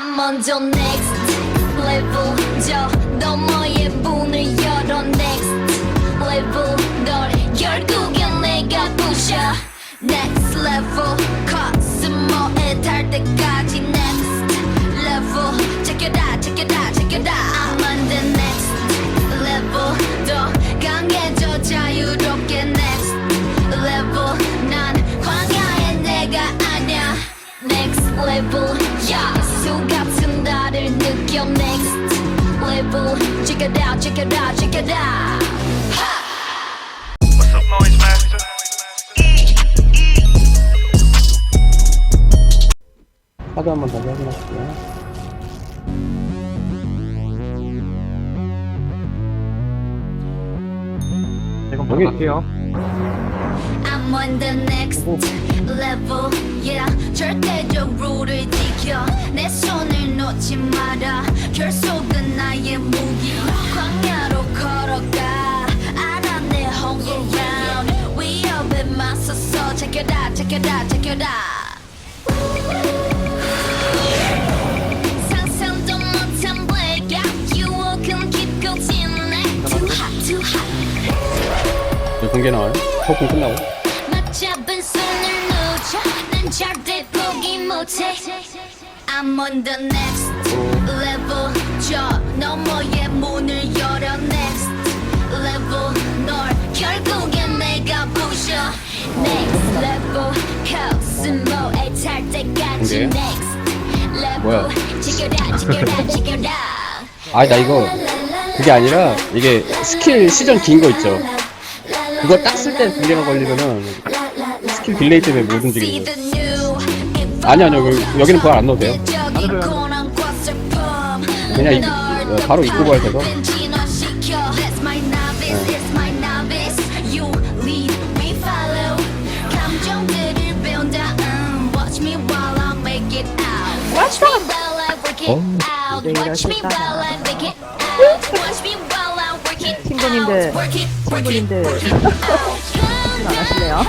On the next level 저 너머의 문을 열어 next level 널 결국엔 내가 부셔 next level 코스모에 달 때까지 next level check it out check it out level check it out check it out check it out What's up, noise master? 카드 한번 다시 확인할게요. 이건 여기- 바로 갈게요. I'm on the next level yeah 절대적 룰을 지켜 내 손을 놓지 마라. 결속은 나의 무기. 광야로 걸어가. 알아 내 ground 위협에 맞서서 it out it out check it out 상상도 못한 blackout 유혹은 깊고 진해. Too hot too hot. 몇 공개 나와요? 소품 끝나고. 맞잡은 손을 놓쳐 난 절대 포기 못해 I'm on the next level 저 너머의 문을 열어 next level 널 결국엔 내가 부셔 next level 코스모에 탈 때까지 공개요? next 뭐야? level 지켜라 지켜라 지켜라 아, 나 이거 그게 아니라 이게 스킬 시전 긴 거 있죠. 그거 딱 쓸 때 딜레가 걸리면은 스킬 딜레이 때문에 못 움직이는 거예요. 아니, 아니요. 그- 여기는 부활 안 넣어도 돼요. 그냥 이- 어, 바로 입고 가야 돼서. Watch me while I work it out. Watch me while I make it out. Watch me while I work it out. 친구님들, 친구님들. work it out. 안 하실래요?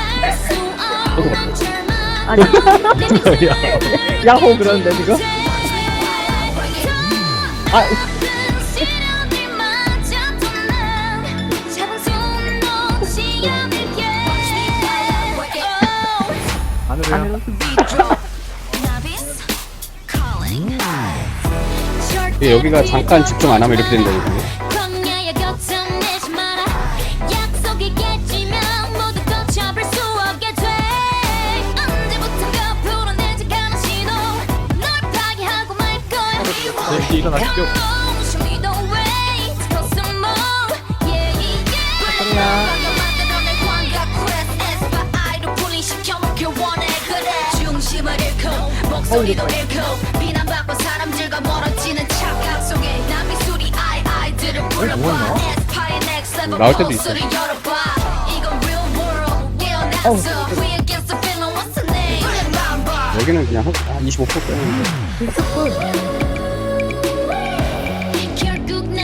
아니, 야호. 그러는데 지금? 아, 안 그렇습니다. 이게 여기가 잠깐 집중 안 하면 이렇게 된다니까요. 목소리도 잃고 비난받고 사람들과 멀어지는 착각 속에 아이 불러봐 next level 나올 때도 있어. 여기는 그냥 한, 한25% 빼는 결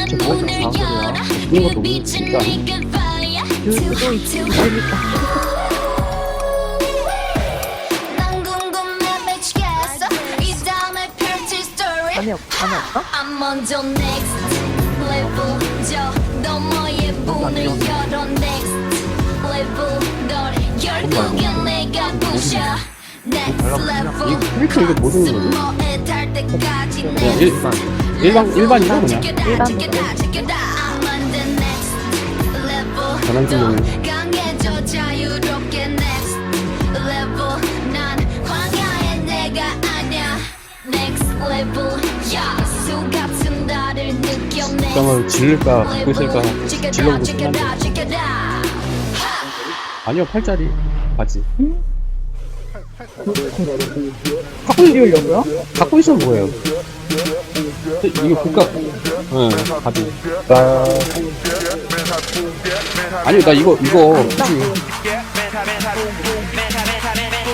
지금 뭐가 열어 이상하더라. 그 이것도 빛은 진짜 네가 fire 또 Too hot, 있- too hot. 재밌다. 난 궁금해 미치겠어 이 다음에 펼칠 스토리 안에 없, 안에 없어? I'm on the next level 저 너머의 문을 열어 next level 널 결국엔 내가 부셔 next level 이거 뭐 쓰는 거지? 코스모 일, 일반, 일반이죠, 그냥. 일반 느껴 next 잠깐만, 질릴까, 갖고 있을까, 질러보고 싶은데. 아니요, 팔짜리 바지. 갖고 입으려고요? 갖고 있으면 뭐예요? 이거 국가, 응, 바지. 아니, 나 이거, 이거, 굳이.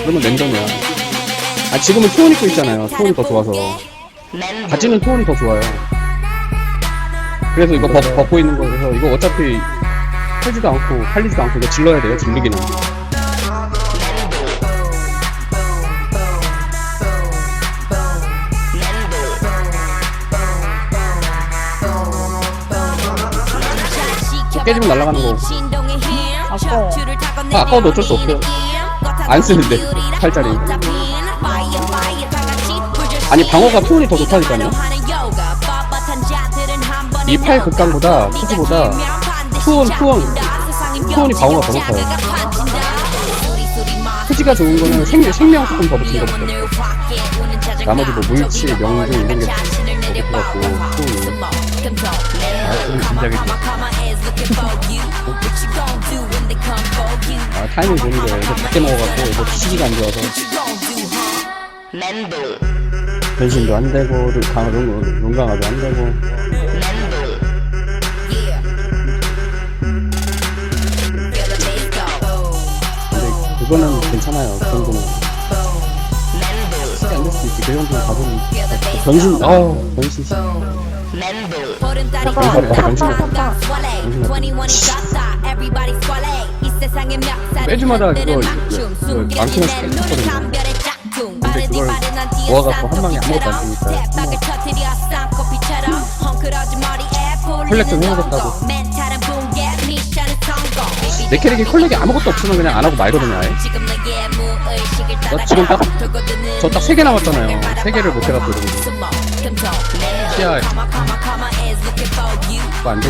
그러면 랜덤이야. 아, 지금은 투혼 입고 있잖아요. 투혼이 더 좋아서. 바지는 투혼이 더 좋아요. 그래서 이거 벗, 벗고 있는 거여서, 이거 어차피 팔지도 않고, 팔리지도 않고, 이거 질러야 돼요, 질르기는. 깨지면 날아가는 거. 아까워. 아, 아까워도 어쩔 수 없어요. 안 쓰는데, 팔짜리. 아니, 방어가 투혼이 더 좋다니까요. 이 팔 극강보다, 투지보다, 투혼, 투혼, 투혼이 방어가 더 높아요. 투지가 좋은 거는 생, 생명 조금 더 붙은 것부터. 나머지 뭐 물치, 명중 이런 게더 붙어갖고, 투혼이. 아, 진작에 아, 타이밍 보는 거예요. 이거 밖에 먹어갖고, 이거 시기가 안 좋아서. 변신도 안 되고, 강, 롱, 롱강화도 안 되고. 근데 그거는 괜찮아요. 그 정도는. 시기 안될 수 있지. 그 정도는 가보면. 변신, 어우, 변신. 씨. 매주마다 그거, 많기는 시켰거든요. 근데 그걸 모아갖고 한 방에 아무것도 안 쓰니까. 콜렉 좀 해야겠다고. 내 캐릭이 콜렉이 아무것도 없으면 그냥 안 하고 말거든요, 아예. 나 지금 딱, 저 딱 세 개 남았잖아요. 세 개를 못 해갖고 이러고. 시야, 그거 안.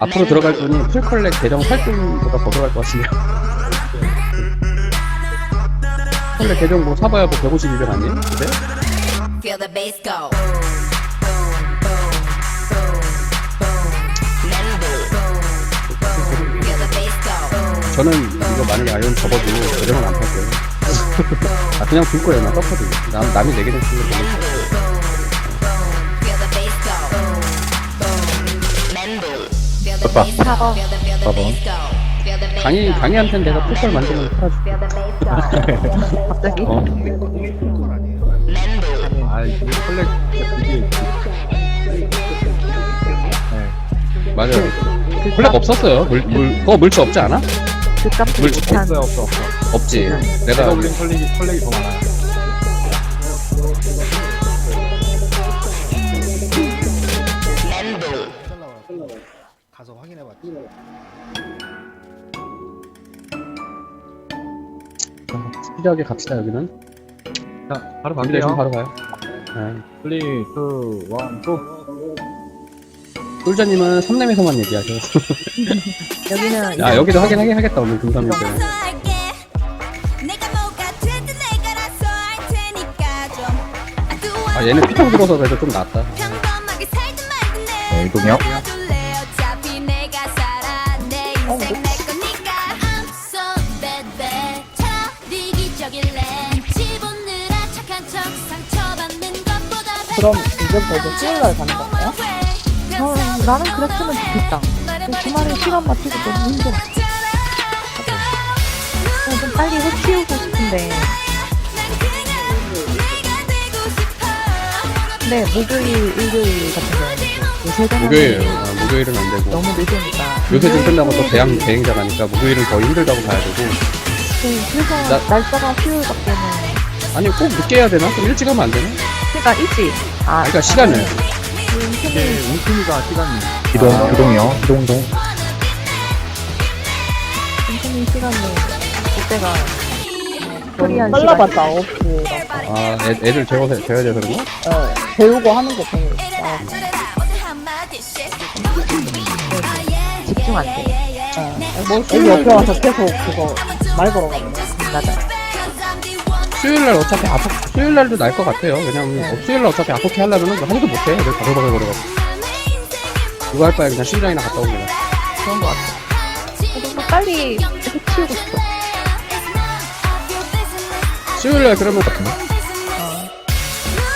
앞으로 들어갈 분이 풀컬렉 대령 활동보다 더 들어갈 것 같습니다. 컬렉 대령 뭐 사봐야 뭐 152백 아니에요? bass go. 저는 이거 만약에 아이언 접어도 대령은 안팔 거예요. 아, 그냥 둘 거예요. 나 떴거든. 남, 남이 4개 정도 쓰는 거예요. Feel the bass go. Feel the 오빠. bass go. Feel the feel the bass go. Feel the bass 강의, go. 강의한테는 내가 풀걸 만들면 팔아줄게. 갑자기? 어. 아, 이게 컬렉 이게 네. 맞아요. 콜렉 없었어요. 물, 물, 그거 물치 없지 않아? 물치 비슷한 없어요, 없어, 없어. 없지. 내가 내가 올린 컬렉이 컬렉이 더 많아요. 가서 확인해봤지. 스피드하게 갑시다, 여기는. 자, 바로 좀 갈게요. 바로 가요. 네. 3, 2, 1, 고! 솔자님은 3렘에서만 얘기하세요. 여기는 아, 여기도 하긴 하겠다, 오늘 금감일 때 아, 얘는 피통 들어서 그래도 좀 낫다. 네, 것보다 그럼 이제부터 이제 수요일날 가는 건가요? 어, 나는 그랬으면 좋겠다. 근데 주말에 시간 맞추기 너무 힘들어. 그냥 좀 빨리 해치우고 싶은데. 근데 목요일, 일요일 같은 경우는 요새 되면 목요일, 아, 목요일은 안 되고. 너무 늦으니까. 요새 좀 끝나고 또 대학 대행자 가니까 목요일은 더 힘들다고 봐야 되고. 네, 그래서 나- 날짜가 수요일 같기는 아니, 꼭 늦게 해야 되나? 좀 일찍 하면 안 되나? 그러니까 일찍. 아, 그러니까 시간을. 이게 웅큼이가 시간이. 기동, 기동이요. 기동동. 선생님 시간이 그때가 프리한 빨라봤자 9시. 아, 애, 애들 재워서, 재워야 돼서 그런가? 어, 배우고 하는 거 배우. 아, 집중 안 돼. 어, 뭐, 여기 옆에 와서 계속 그거 말 걸어가는 거. 맞아. 수요일날 어차피 아포, 수요일날도 날 것 같아요. 왜냐면, 어, 수요일날 어차피 아포키 하려면은 뭐 하지도 못해. 애들 바글바글 거려가지고. 그거 할 바에 그냥 심장이나 갔다 거야. 그런 거 같아. 좀 빨리 해치우고 싶어. 수요일날 그러면,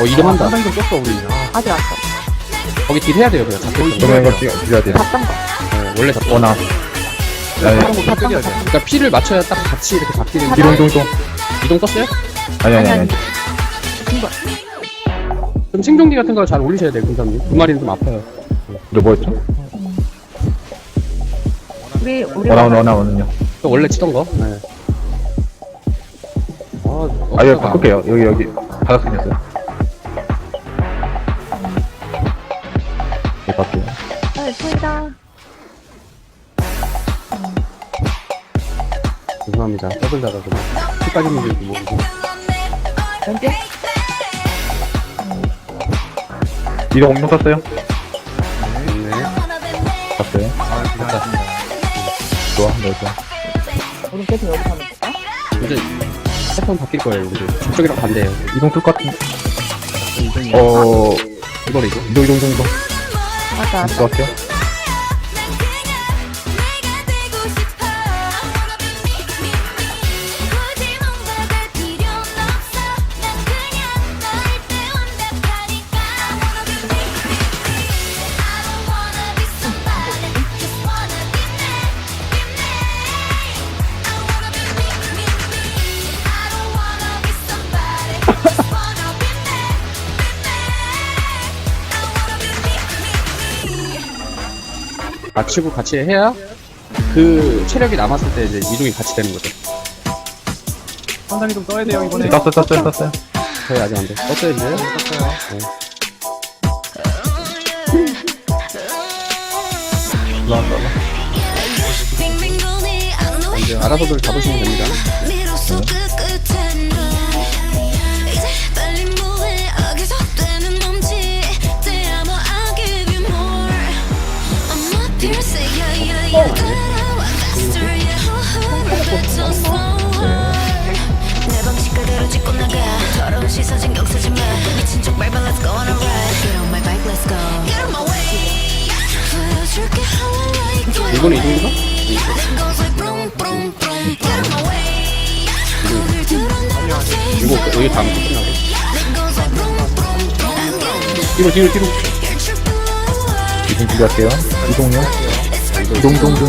어, 이동한다. 상당히 좀 떴어, 우리. 아, 아직 안 써. 거기 딜 해야 돼요, 그냥. 잡고 기동의 걸 찍- 찍어야 돼요. 답답한 거. 네, 원래 잡고. 워낙. 네. 다른 거 답답한 거. 그러니까 피를 맞춰야 딱 같이 이렇게 바뀌는 하나? 기동, 기동, 이동 떴어요? 아니, 아니, 아니. 좀 생존기 같은 거잘 올리셔야 돼요, 군사님. 두 마리는 좀 아파요. 너 뭐였죠? 우리, 우리. 원아원, 원아 원은요. 또 원래 치던 거. 네. 아, 아, 여기. 바꿀게요. 여기, 여기. 바닥 생겼어요. 네, 갈게요. 네, 소이다. 죄송합니다. 더블 달아서 끝까지 문제인지 모르고. 왼쪽? 이동 공룡 땄어요? 네. 땄어요. 아. 좋아, 네, 좋아. 우리 계속 여기 가면 될까? 이제 패턴 바뀔 거예요, 우리. 저쪽이랑 반대예요. 이동 뚫것 같은. 이동이 어, 이거 이거. 이동, 이동, 이동, 이동. 맞아, 맞추고 같이 해야 그 체력이 남았을 때 이제 이동이 같이 되는 거죠. 상당히 좀 떠야 돼요, 이번에. 네, 땄어요, 땄어요, 땄어요. 저희 아직 안 돼. 떴어요, 이제. 떴어요. 올라왔다. 안 놓여 이제 알아서들 잡으시면 됩니다. 들어 내려 face. 이거, 여기 다음 거 끝나고. 뒤로, 뒤로, 뒤로. 이동 준비할게요. 이동요. 이동, 이동, 이동,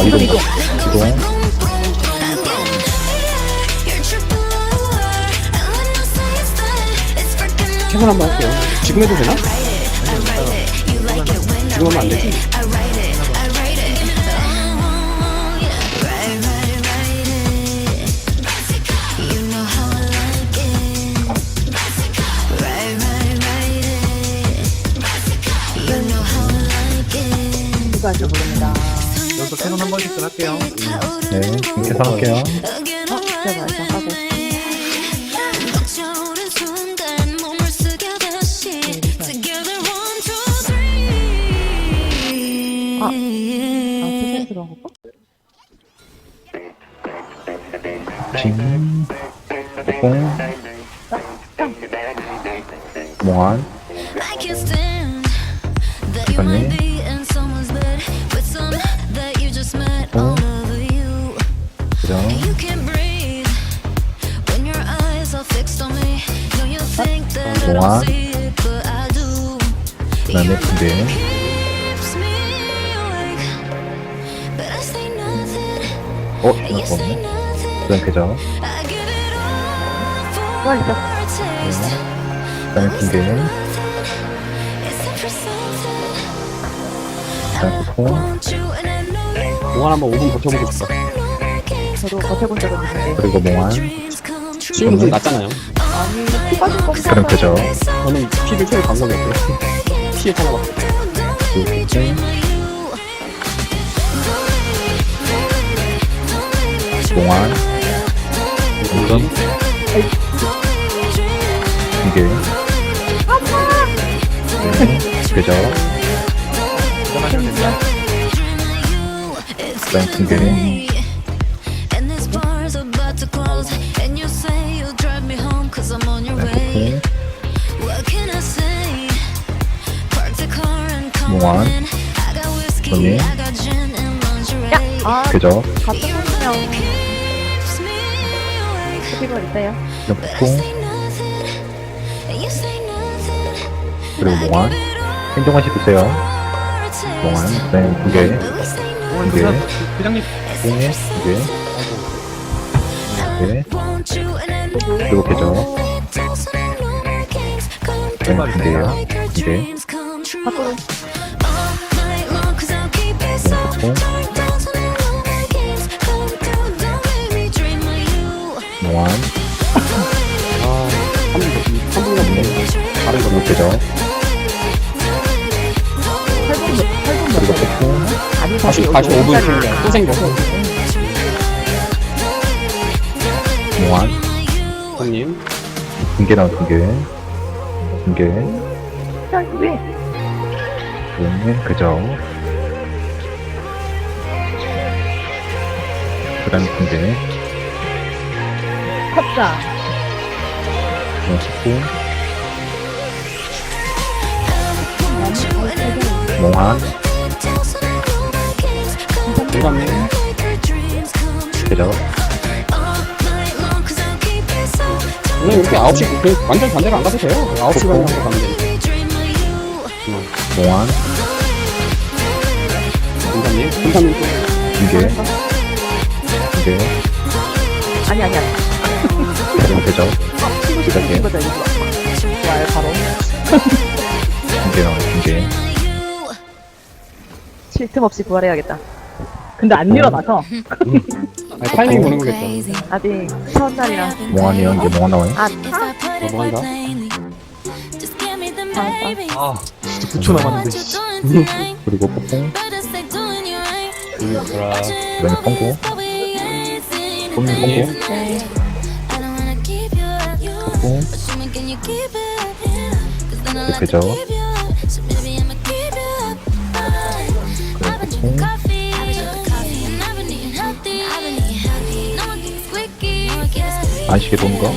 아, 이동. 이동. freaking 최선 한번 할게요. 지금 해도 되나? 지금 하면 안 되지? Oh. 누가 할지 모릅니다. 여기서 캐논 한 번씩 할게요. 네, 계산할게요. 어, 진짜 말좀 하고. 아. 아, 세상 들어간 거? 징. 뽕. Do. 그 다음에 nothing. 어, 이거 없네. nothing. 그 다음 계좌. A taste. 그 다음에. 그 I know you 몽환 한번 5분 버텨보고 싶다. 저도 버텨본 적은 있는데. 그리고 몽환. 지금은 좀 낫잖아요. 그럼 그죠? 저는 피를 채울 방법이 없어요. 피해 찾아봤어요. 몽환. 우선. 이게. 네, 계좌. 그 다음 군대. Got 손님, 아, 궤적, 같은 분이면 그리고 있어요. 폭풍, 그리고 몽환. 행동하시 드세요. 몽환, 네, 두 개, 어, 두 개, 이거 회장님. 뽕에 두 개, 두 개, 그리고 궤적, 네, 두 개요. 두 개, 밖으로. 뽕, 몽환, 아, 3분, 3분 넘게. 다른 거 궤적, 그리고 아니, 다시, 다시 5분 오분짜리. 생겨. 또 생겨. 손님. 두개 나와, 두 개, 두 개, 야, 왜? 그다 그 다음에 컵자. 그다음에 폭풍, 몽환, 공감님. 궤적, 오늘 이렇게 9시, 그 완전 반대로 안 가도 돼요. 9시 반에 한거 가면 돼. 몽환, 공감님. 공감님 또. 두 개, 아니, 아니, 아니. 그다음에 궤적, 치고 싶은 이렇게. 이거죠, 이거. 좋아요, 바로. 두개 나와, 두 개, 쉴틈 없이 부활해야겠다. 근데 안 일어나서. 아니, 타이밍 보는 거겠죠. 아직 처음 날이라. 몽환이요, 이제 몽환 나와요. 아, 넘어간다. 아 진짜 9초 남았는데 씨. 그리고 음, 뭐라. 그다음에 펑고, 뽕, 뽕 고, 네. 폭풍, 궤적, 그리고 폭풍, 안식에 도는 거,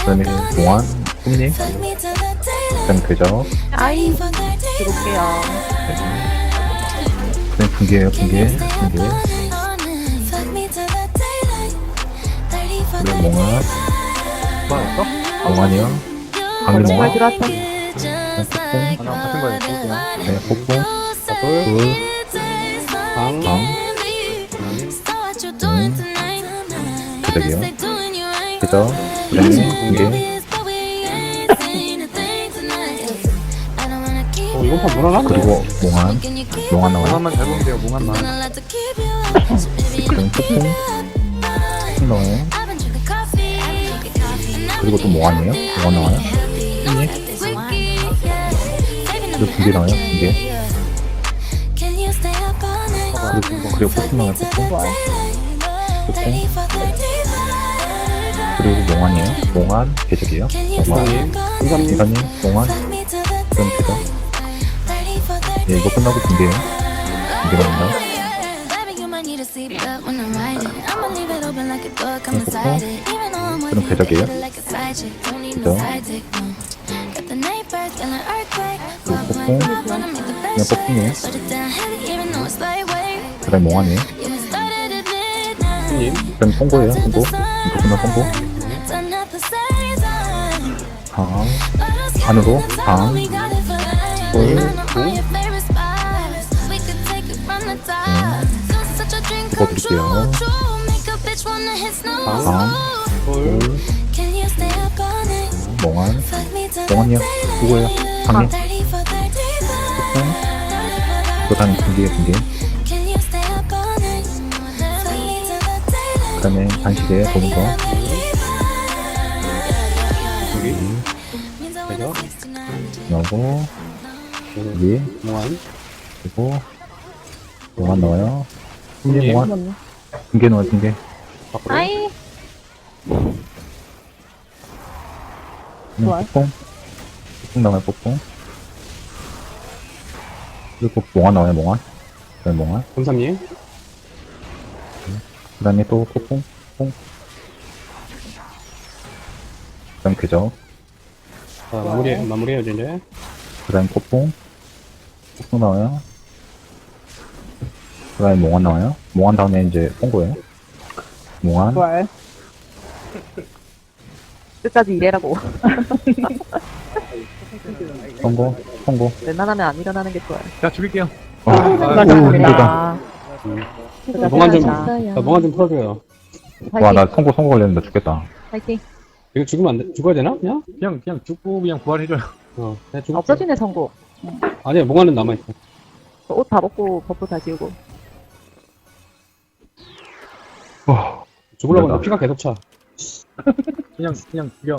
그다음에 몽환, 뽕님, 그다음에 궤적, 아이, 들어올게요. 그다음에 붕괴예요, 붕괴, 붕괴, 몽환, 맞았어? 몽환이요, 강림 정말 몽환, 들어왔어. 폭풍, 하나 같은 거예요 볼게요 네, 폭풍, 둘, 둘, 방, 방, 붕괴, 어, 이번 판 무난하네. 그리고 몽환, 몽환 나와요. 몽환만 잘 보면 돼요 몽환만 그다음에 폭풍, 폭풍 나와요. 그리고 또 몽환이에요. 몽환 나와요. 그리고 두개 나와요. 두 개. 그리고, 그리고 폭풍 나와요. 폭풍. 그리고 몽환이에요. 몽환, 계적이에요. 몽환, 공감님. 공감님. 기관님, 몽환, 그럼 계적. 예, 이거 끝나고. 두개 나온다. 그럼 궤적이에요. 그죠? 폭풍, 그냥. 그 다음에 몽환이에요. 손님. 그럼 통고예요. 통고. 이거? 끝나 통고. 방, 안으로. 방, 둘, 볼, 몽환, 몽환이요. 누구예요? 그 다음에 두 개, 두 개. 그 다음에 반시계 보는 거. 여기. 그죠? 나오고, 여기, 몽환. 그리고, 몽환 나와요. 두 개, 예. 몽환. 두개 나와요, 두 개. 밖으로. 아이, 그냥 좋아요. 폭풍. 폭풍 나와요, 폭풍. 그리고 몽환 나와요, 몽환. 그 다음에 몽환. 공삼님. 그 다음에 또 폭풍, 폭풍. 그 다음 궤적. 자, 마무리, 마무리해야죠, 이제. 그 다음 폭풍. 또 나와요. 그 다음에 몽환 나와요. 몽환 다음에 이제 홍보예요. 몽환. 좋아요. 끝까지 일해라고. 홍보. 홍보. 웬만하면 안 일어나는 게 좋아요. 자, 죽일게요. 어, 오, 힘들다. 몽환 좀. 아, 몽환 좀 풀어줘요. 와, 나 송고, 송고 걸렸는데 죽겠다. 파이팅. 이거 죽으면 안 돼? 죽어야 되나? 그냥? 그냥, 그냥 죽고 그냥 부활해줘요. 어, 그냥 죽을게. 없어지네, 성고. 아니야, 몽환은 남아있어. 옷 다 벗고 버프 다 지우고. 죽으려고 그러다. 하면 피가 계속 차. 그냥, 그냥 죽여.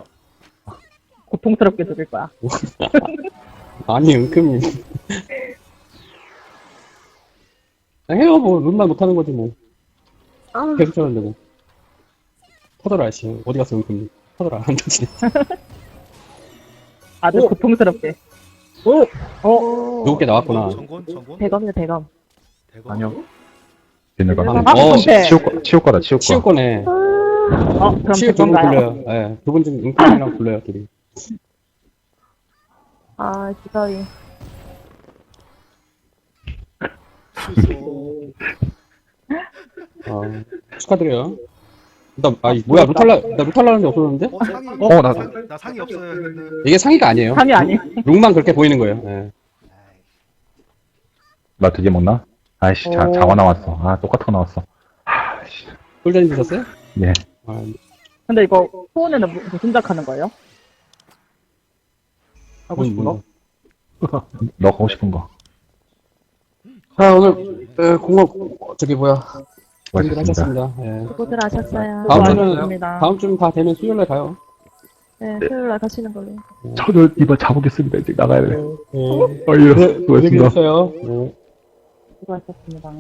고통스럽게 죽일 거야. 아니, 은큼이. 그냥 해요, 뭐. 룬만 못하는 거지, 뭐. 아. 계속 쳐는데 뭐. 터져라, 씨. 어디 갔어, 은큼이. 터져라, 안 터지네. 아주 고통스럽게. 오! 오! 누구께 나왔구나. 전권 전권 대검이네, 대검. 대검 아니요. 비늘가. 아, 아, 어, 네. 치울 거, 치울 거다, 치울 거. 치울 거네. 어, 그럼 치울 두분 그건가요? 불러요. 예, 두분중 은큼이랑 불러요, 둘이. 아, 기사위. 취소 어, 축하드려요. 나, 아, 뭐야, 루탈라, 나 루탈라는 게 없었는데? 어 상이 어, 나- 상이- 나 상이 없어요 이게 상의가 아니에요. 상이 아니. 룩만 그렇게 보이는 거예요. 예. 나 드디어 먹나? 아이씨, 자, 오. 장어 나왔어. 아, 똑같은 거 나왔어. 아이씨. 꿀전이 드셨어요? 예. 아, 근데 이거 후원에는 무- 무슨 작 하는 거예요? 하고 싶은 거? 너 하고 싶은 거. 자, 오늘, 에, 공업, 저기 뭐야. 고생들 수고하셨습니다. 하셨습니다. 예. 수고들 하셨어요. 다음 주는, 수고하셨습니다. 다음 주는 다 되면 수요일 날 가요. 네, 토요일 날 가시는 걸로. 저는 이번 자보겠습니다. 이제 나가야 돼. 예. 어, 예. 수고했습니다. 고생했어요. 예. 수고하셨습니다.